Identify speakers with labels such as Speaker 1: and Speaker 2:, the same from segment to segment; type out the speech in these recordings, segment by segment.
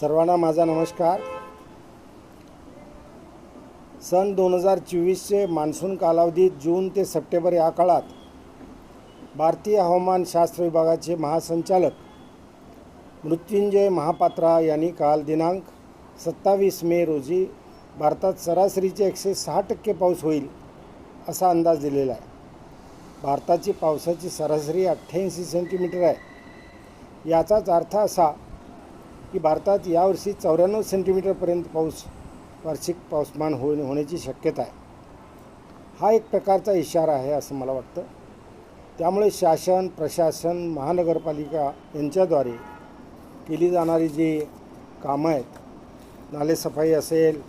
Speaker 1: सर्वांना माझा नमस्कार. सन दोन हजार चोवीसचे मान्सून कालावधीत जून ते सप्टेंबर या काळात भारतीय हवामानशास्त्र विभागाचे महासंचालक मृत्युंजय महापात्रा यांनी काल दिनांक सत्तावीस मे रोजी भारतात सरासरीचे एकशे सहा टक्के पाऊस होईल असा अंदाज दिलेला आहे. भारताची पावसाची सरासरी अठ्ठ्याऐंशी सेंटीमीटर आहे. याचाच अर्थ असा की भारतात यावर्षी चौऱ्याण्णव सेंटीमीटरपर्यंत पाऊस वार्षिक पाऊसमान हो होण्याची शक्यता आहे. हा एक प्रकारचा इशारा आहे असं मला वाटतं. त्यामुळे शासन प्रशासन महानगरपालिका यांच्याद्वारे केली जाणारी जी कामं आहेत नालेसफाई असेल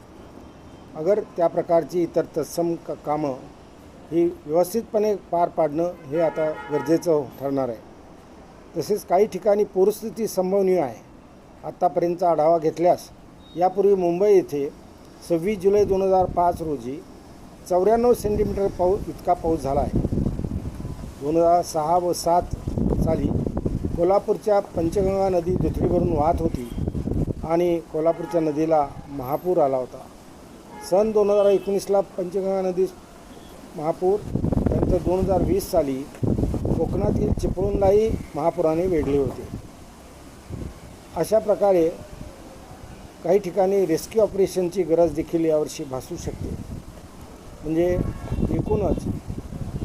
Speaker 1: अगर त्या प्रकारची इतर तत्सम क कामं ही व्यवस्थितपणे पार पाडणं हे आता गरजेचं ठरणार आहे. तसेच काही ठिकाणी पूरस्थिती संभवनीय आहे. आत्तापर्यंतचा आढावा घेतल्यास यापूर्वी मुंबई येथे सव्वीस जुलै दोन हजार पाच रोजी चौऱ्याण्णव सेंटीमीटर पाऊस इतका पाऊस झाला आहे. दोन हजार सहा व सात साली कोल्हापूरच्या पंचगंगा नदी दुथडीवरून वाहत होती आणि कोल्हापूरच्या नदीला महापूर आला होता. सन दोन हजार एकोणीसला पंचगंगा नदी महापूर नंतर दोन हजार वीस साली कोकणातील चिपळूणलाही महापुराने वेढले होते. अशा प्रकारे काही ठिकाणी रेस्क्यू ऑपरेशनची गरज देखील यावर्षी भासू शकते. म्हणजे एकूणच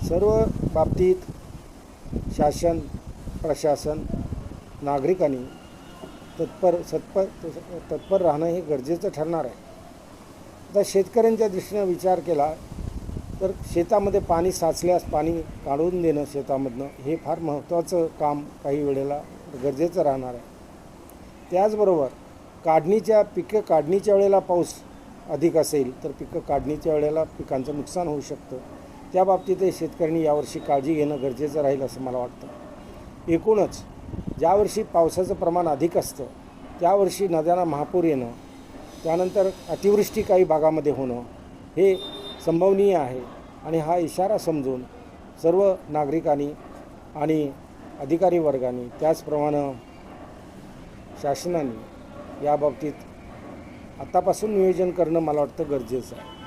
Speaker 1: सर्व बाबतीत शासन प्रशासन नागरिकांनी तत्पर सत्पर तत्पर राहणं हे गरजेचं ठरणार आहे. आता शेतकऱ्यांच्या दृष्टीनं विचार केला तर शेतामध्ये पाणी साचल्यास पाणी काढून देणं शेतामधनं हे फार महत्त्वाचं काम काही वेळेला गरजेचं राहणार आहे. त्याचबरोबर काढणीच्या पिकं काढणीच्या वेळेला पाऊस अधिक असेल तर पिकं काढणीच्या वेळेला पिकांचं नुकसान होऊ शकतं. त्या बाबतीतही शेतकऱ्यांनी यावर्षी काळजी घेणं गरजेचं राहील असं मला वाटतं. एकूणच ज्यावर्षी पावसाचं प्रमाण अधिक असतं त्यावर्षी नद्यांना महापूर येणं त्यानंतर अतिवृष्टी काही भागामध्ये होणं हे संभवनीय आहे. आणि हा इशारा समजून सर्व नागरिकांनी आणि अधिकारी वर्गाने त्याचप्रमाणे शासनाने याबाबतीत आतापासून नियोजन करणं मला वाटतं गरजेचं आहे.